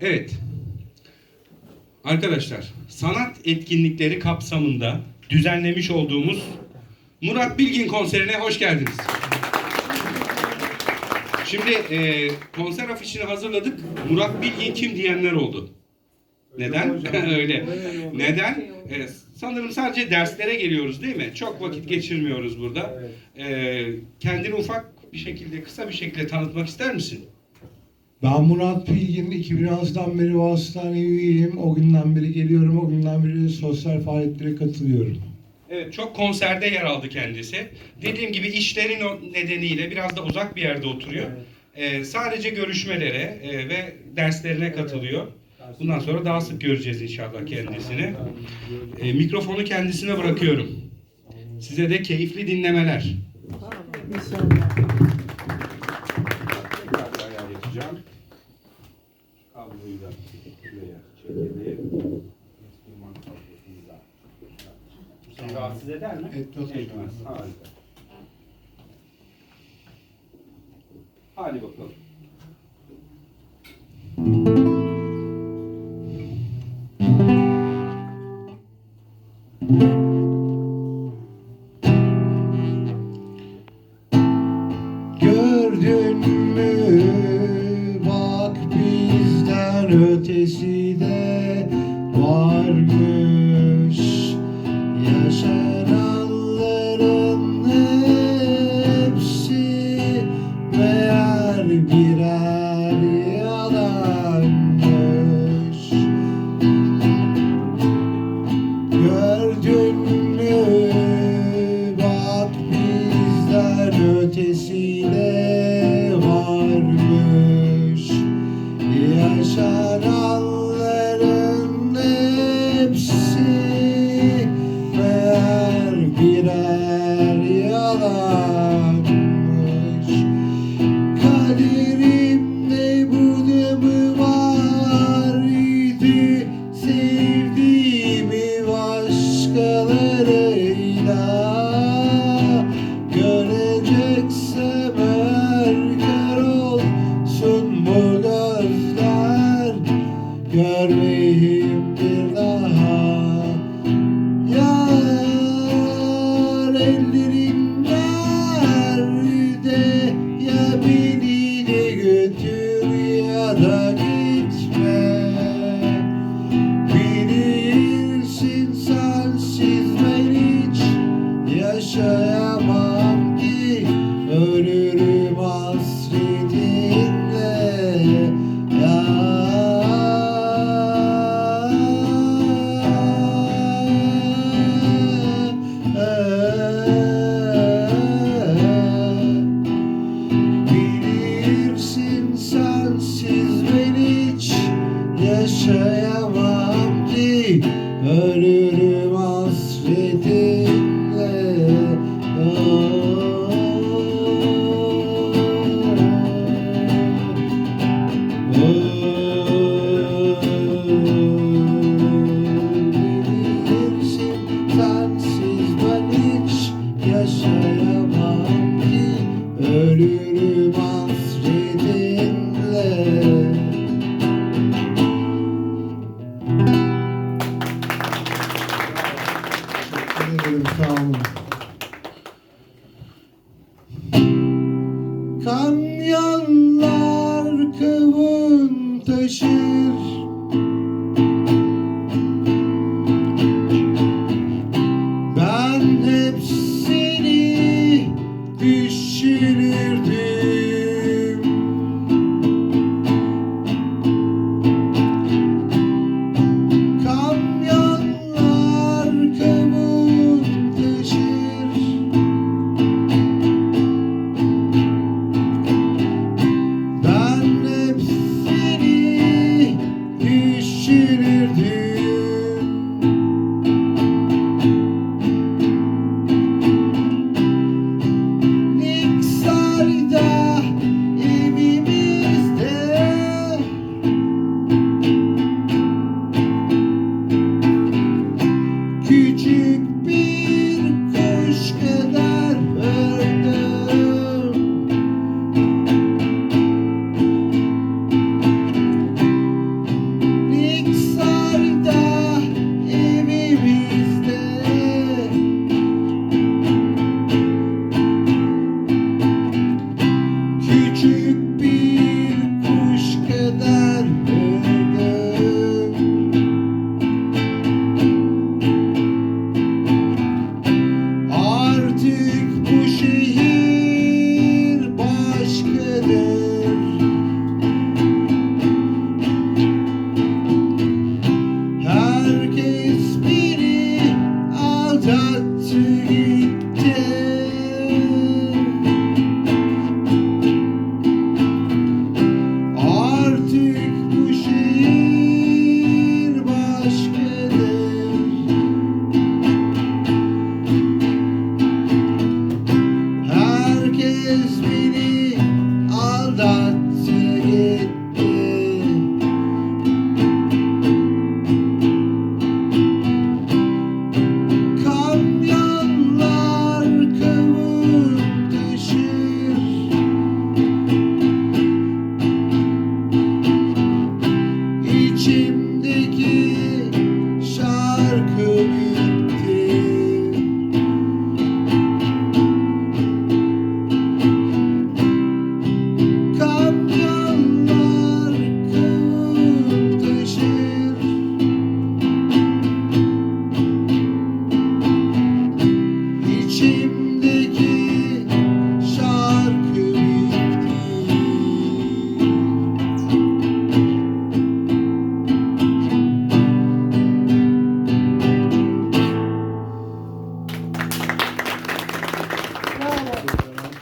Evet. Arkadaşlar, sanat etkinlikleri kapsamında düzenlemiş olduğumuz Murat Bilgin konserine hoş geldiniz. Şimdi e, konser afişini hazırladık. Murat Bilgin kim diyenler oldu. Neden? Öyle. Neden? E, sanırım sadece derslere geliyoruz değil mi? Çok vakit geçirmiyoruz burada. E, kendini ufak bir şekilde, kısa bir şekilde tanıtmak ister misin? Ben Murat Bilgin, 2006'dan beri bu hastaneye üyeyim. O günden beri geliyorum, o günden beri sosyal faaliyetlere katılıyorum. Evet, çok konserde yer aldı kendisi. Dediğim gibi işlerin nedeniyle biraz da uzak bir yerde oturuyor. Ee, sadece görüşmelere e, ve derslerine katılıyor. Bundan sonra daha sık göreceğiz inşallah kendisini. Ee, mikrofonu kendisine bırakıyorum. Size de keyifli dinlemeler. Tekrar ayar yapacağım. Kabloyu da şuraya çekelim. Seni rahatsız eder mi? Etmez. Etmez. Harika. Hadi bakalım. Hallelujah. to could be.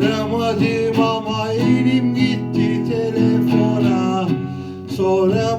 Aramadım ama elim gitti telefona. Soramadım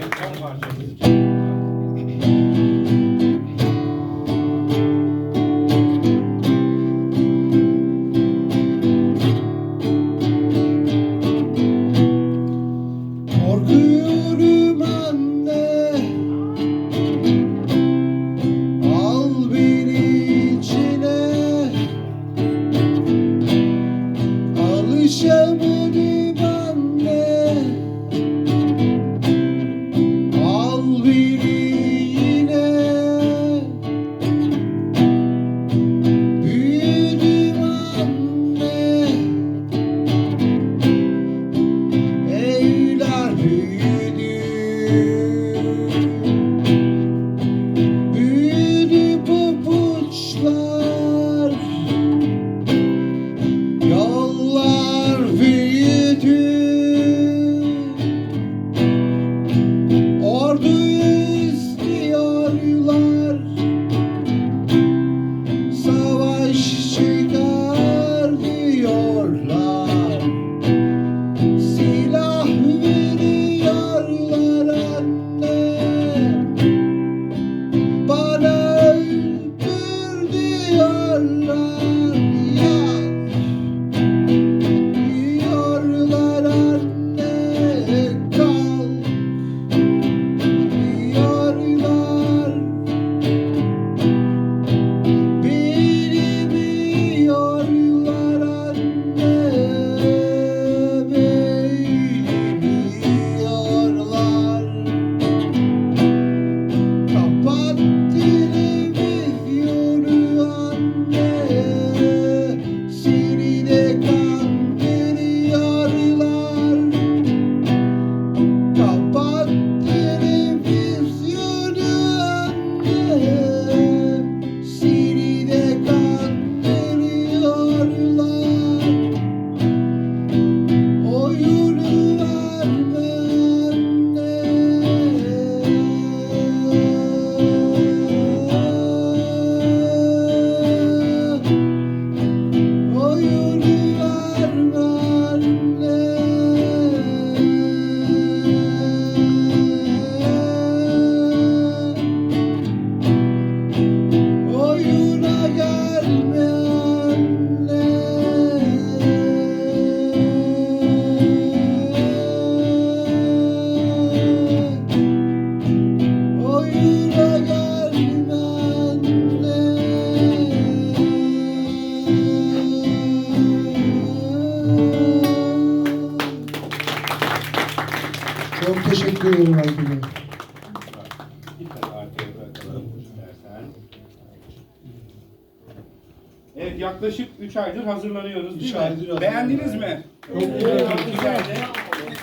Evet, son parçamız. 3 aydır hazırlanıyoruz değil Üç mi? aydır. Beğendiniz mi? Çok güzel. Çok güzeldi.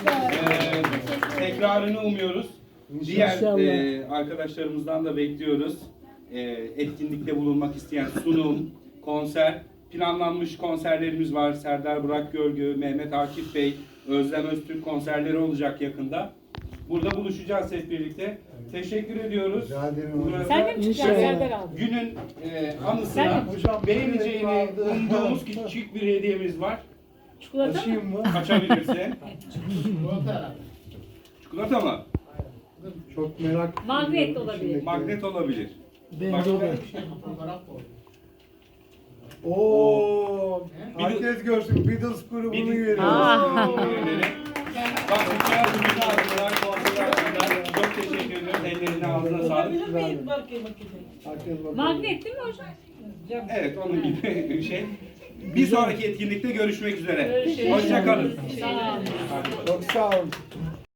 Ee, tekrarını umuyoruz. Diğer e, arkadaşlarımızdan da bekliyoruz. E, etkinlikte bulunmak isteyen sunum, konser, planlanmış konserlerimiz var. Serdar Burak Görgü, Mehmet Akif Bey, Özlem Öztürk konserleri olacak yakında. Burada buluşacağız hep birlikte. Teşekkür ediyoruz. Burada Sen de mi çıkacaksın Serdar abi? Günün e, anısına Hocam, beğeneceğini umduğumuz küçük bir hediyemiz var. Çikolata mı? Açayım mı? Açabilirse. Çikolata mı? Çok merak Magnet olabilir. Magnet olabilir. Bence Başka- de. Oo, herkes görsün Beatles grubunu Beatles- görüyoruz. Aa. Çok teşekkür ediyoruz. Ellerine ağzına sağlık. Herkes bakıyor. Magnet değil mi hocam? Evet onun gibi bir şey. Bir sonraki etkinlikte görüşmek üzere. Hoşçakalın. Sağ olun. Çok sağ olun.